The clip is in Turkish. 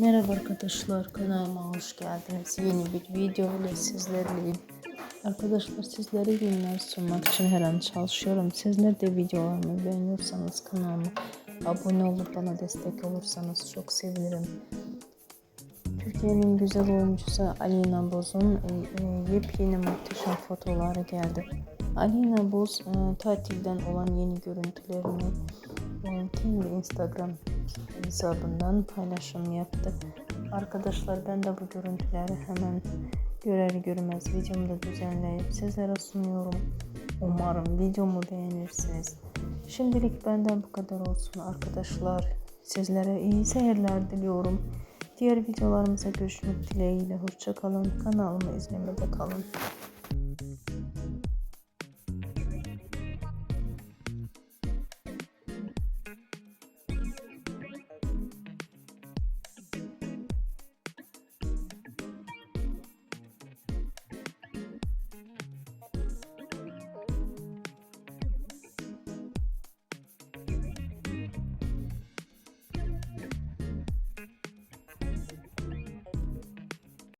Merhaba arkadaşlar kanalıma hoş geldiniz. Yeni bir video ile sizlerleyim. Arkadaşlar sizlere günler sunmak için her an çalışıyorum. Sizler de videolarımı beğeniyorsanız kanalıma abone olup bana destek olursanız çok sevinirim. Türkiye'nin güzel oyuncusu Alina Boz'un e, e, yepyeni muhteşem fotoğrafları geldi. Alina Boz e, tatilden olan yeni görüntülerini kendi Instagram hesabından paylaşım yaptı. Arkadaşlar ben de bu görüntüleri hemen görer görmez videomda düzenleyip sizlere sunuyorum. Umarım videomu beğenirsiniz. Şimdilik benden bu kadar olsun arkadaşlar. Sizlere iyi seyirler diliyorum. Diğer videolarımıza görüşmek dileğiyle. Hoşçakalın. Kanalımı izlemede kalın.